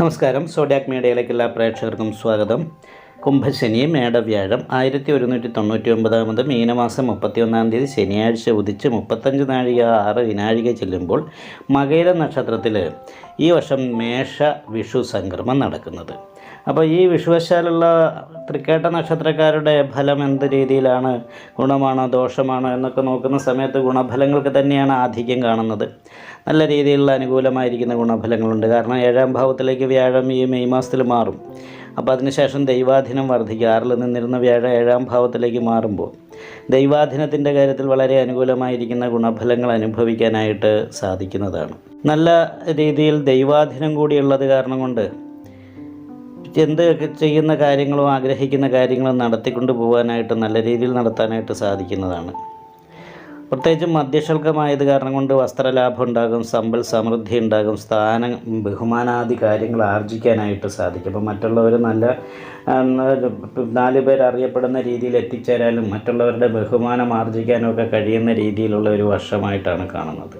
നമസ്കാരം. സോഡാക് മീഡിയയിലേക്ക് എല്ലാ പ്രേക്ഷകർക്കും സ്വാഗതം. കുംഭശനി മേടവ്യാഴം ആയിരത്തി ഒരുന്നൂറ്റി തൊണ്ണൂറ്റി ഒമ്പതാമത് മീനമാസം മുപ്പത്തിയൊന്നാം തീയതി ശനിയാഴ്ച ഉദിച്ച് മുപ്പത്തഞ്ച് നാഴിക ആറ് വിനാഴിക ചെല്ലുമ്പോൾ മകയിര നക്ഷത്രത്തിൽ ഈ വർഷം മേഷ വിഷു സംക്രമം നടക്കുന്നത്. അപ്പോൾ ഈ വിഷുവശാലുള്ള തൃക്കേട്ട നക്ഷത്രക്കാരുടെ ഫലം എന്ത് രീതിയിലാണ്? ഗുണമാണോ ദോഷമാണോ എന്നൊക്കെ നോക്കുന്ന സമയത്ത് ഗുണഫലങ്ങൾക്ക് തന്നെയാണ് ആധിക്യം കാണുന്നത്. നല്ല രീതിയിലുള്ള അനുകൂലമായിരിക്കുന്ന ഗുണഫലങ്ങളുണ്ട്. കാരണം ഏഴാം ഭാവത്തിലേക്ക് വ്യാഴം ഈ മെയ് മാസത്തിൽ മാറും. അപ്പോൾ അതിനുശേഷം ദൈവാധീനം വർദ്ധിക്കും. ആറിൽ നിന്നിരുന്ന വ്യാഴം ഏഴാം ഭാവത്തിലേക്ക് മാറുമ്പോൾ ദൈവാധീനത്തിന്റെ കാര്യത്തിൽ വളരെ അനുകൂലമായിരിക്കുന്ന ഗുണഫലങ്ങൾ അനുഭവിക്കാനായിട്ട് സാധിക്കുന്നതാണ്. നല്ല രീതിയിൽ ദൈവാധീനം കൂടിയുള്ളത് കാരണം കൊണ്ട് എന്ത് ചെയ്യുന്ന കാര്യങ്ങളും ആഗ്രഹിക്കുന്ന കാര്യങ്ങളും നടത്തിക്കൊണ്ട് പോകാനായിട്ട് നല്ല രീതിയിൽ നടത്താനായിട്ട് സാധിക്കുന്നതാണ്. പ്രത്യേകിച്ചും മധ്യശുൽക്കമായത് കാരണം കൊണ്ട് വസ്ത്രലാഭം ഉണ്ടാകും സമ്പൽ സമൃദ്ധി ഉണ്ടാകും സ്ഥാനം ബഹുമാനാദി കാര്യങ്ങൾ ആർജിക്കാനായിട്ട് സാധിക്കും. അപ്പോൾ മറ്റുള്ളവർ നല്ല നാല് പേർ അറിയപ്പെടുന്ന രീതിയിൽ എത്തിച്ചേരാനും മറ്റുള്ളവരുടെ ബഹുമാനം ആർജിക്കാനും ഒക്കെ കഴിയുന്ന രീതിയിലുള്ള ഒരു വർഷമായിട്ടാണ് കാണുന്നത്.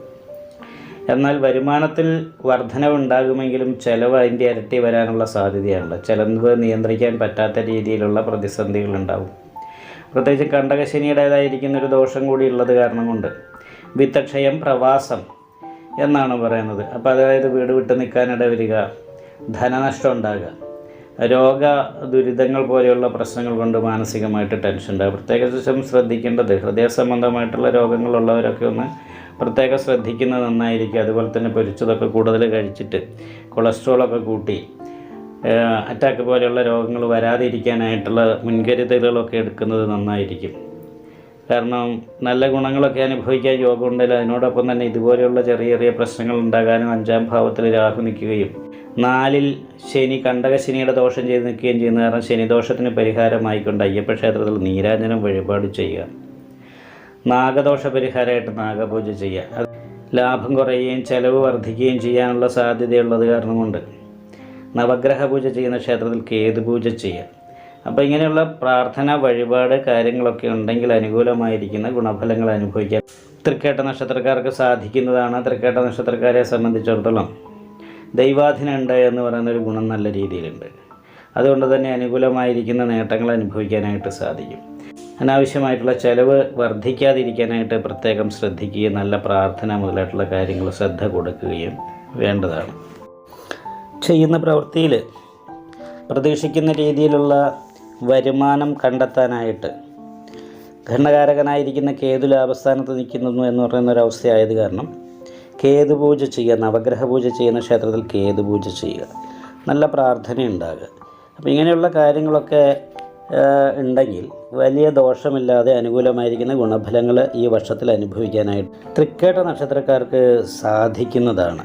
എന്നാൽ വരുമാനത്തിൽ വർധനവുണ്ടാകുമെങ്കിലും ചിലവ് അതിന്റെ ഇരട്ടി വരാനുള്ള സാധ്യതയുണ്ട്. ചിലവ് നിയന്ത്രിക്കാൻ പറ്റാത്ത രീതിയിലുള്ള പ്രതിസന്ധികൾ പ്രതിസന്ധികളുണ്ടാവും പ്രത്യേകിച്ച് കണ്ടകശനിയുടേതായിരിക്കുന്ന ഒരു ദോഷം കൂടി ഉള്ളത് കാരണം കൊണ്ട് വിത്തക്ഷയം പ്രവാസം എന്നാണ് പറയുന്നത്. അപ്പോൾ അതായത് വീട് വിട്ട് നിൽക്കാനിട വരിക ധനനഷ്ടം ഉണ്ടാകുക. രോഗ ദുരിതങ്ങൾ പോലെയുള്ള പ്രശ്നങ്ങൾ കൊണ്ട് മാനസികമായിട്ട് ടെൻഷൻ ഉണ്ടാകും പ്രത്യേകിച്ചും ശ്രദ്ധിക്കേണ്ടത് ഹൃദയ സംബന്ധമായിട്ടുള്ള രോഗങ്ങളുള്ളവരൊക്കെ ഒന്ന് പ്രത്യേകം ശ്രദ്ധിക്കുന്നത് നന്നായിരിക്കും. അതുപോലെ തന്നെ പൊരിച്ചതൊക്കെ കൂടുതൽ കഴിച്ചിട്ട് കൊളസ്ട്രോളൊക്കെ കൂട്ടി അറ്റാക്ക് പോലെയുള്ള രോഗങ്ങൾ വരാതിരിക്കാനായിട്ടുള്ള മുൻകരുതലുകളൊക്കെ എടുക്കുന്നത് നന്നായിരിക്കും. കാരണം നല്ല ഗുണങ്ങളൊക്കെ അനുഭവിക്കാൻ യോഗമുണ്ടെങ്കിൽ അതിനോടൊപ്പം തന്നെ ഇതുപോലെയുള്ള ചെറിയ ചെറിയ പ്രശ്നങ്ങൾ ഉണ്ടാകാനും അഞ്ചാം ഭാവത്തിൽ രാഹു നിൽക്കുകയും നാലിൽ ശനി കണ്ടകശനിയുടെ ദോഷം ചെയ്ത് നിൽക്കുകയും ചെയ്യുന്ന കാരണം ശനിദോഷത്തിന് പരിഹാരമായിക്കൊണ്ട് അയ്യപ്പ ക്ഷേത്രത്തിൽ നീരാഞ്ജനം വഴിപാട് ചെയ്യുക. നാഗദോഷ പരിഹാരമായിട്ട് നാഗപൂജ ചെയ്യുക. ലാഭം കുറയുകയും ചെലവ് വർദ്ധിക്കുകയും ചെയ്യാനുള്ള സാധ്യതയുള്ളത് കാരണം കൊണ്ട് നവഗ്രഹ പൂജ ചെയ്യുന്ന ക്ഷേത്രത്തിൽ കേതു പൂജ ചെയ്യുക. അപ്പോൾ ഇങ്ങനെയുള്ള പ്രാർത്ഥന വഴിപാട് കാര്യങ്ങളൊക്കെ ഉണ്ടെങ്കിൽ അനുകൂലമായിരിക്കുന്ന ഗുണഫലങ്ങൾ അനുഭവിക്കാം. തൃക്കേട്ട നക്ഷത്രക്കാർക്ക് സാധിക്കുന്നതാണ്. തൃക്കേട്ട നക്ഷത്രക്കാരെ സംബന്ധിച്ചിടത്തോളം ദൈവാധീനം ഉണ്ട് എന്ന് പറയുന്ന ഒരു ഗുണം നല്ല രീതിയിലുണ്ട്. അതുകൊണ്ട് തന്നെ അനുകൂലമായിരിക്കുന്ന നേട്ടങ്ങൾ അനുഭവിക്കാനായിട്ട് സാധിക്കും. അനാവശ്യമായിട്ടുള്ള ചെലവ് വർദ്ധിക്കാതിരിക്കാനായിട്ട് പ്രത്യേകം ശ്രദ്ധിക്കുകയും നല്ല പ്രാർത്ഥന മുതലായിട്ടുള്ള കാര്യങ്ങൾ ശ്രദ്ധ കൊടുക്കുകയും വേണ്ടതാണ്. ചെയ്യുന്ന പ്രവൃത്തിയിൽ പ്രതീക്ഷിക്കുന്ന രീതിയിലുള്ള വരുമാനം കണ്ടെത്താനായിട്ട് ഘടനകാരകനായിരിക്കുന്ന കേതു ലാഭസ്ഥാനത്ത് നിൽക്കുന്നു എന്ന് പറയുന്ന ഒരു അവസ്ഥയായത് കാരണം കേതു പൂജ ചെയ്യുക നവഗ്രഹ പൂജ ചെയ്യുന്ന ക്ഷേത്രത്തിൽ കേതു പൂജ ചെയ്യുക. നല്ല പ്രാർത്ഥന ഉണ്ടാകുക അപ്പോൾ ഇങ്ങനെയുള്ള കാര്യങ്ങളൊക്കെ ഉണ്ടെങ്കിൽ വലിയ ദോഷമില്ലാതെ അനുകൂലമായിരിക്കുന്ന ഗുണഫലങ്ങൾ ഈ വർഷത്തിൽ അനുഭവിക്കാനായിട്ട് തൃക്കേട്ട നക്ഷത്രക്കാർക്ക് സാധിക്കുന്നതാണ്.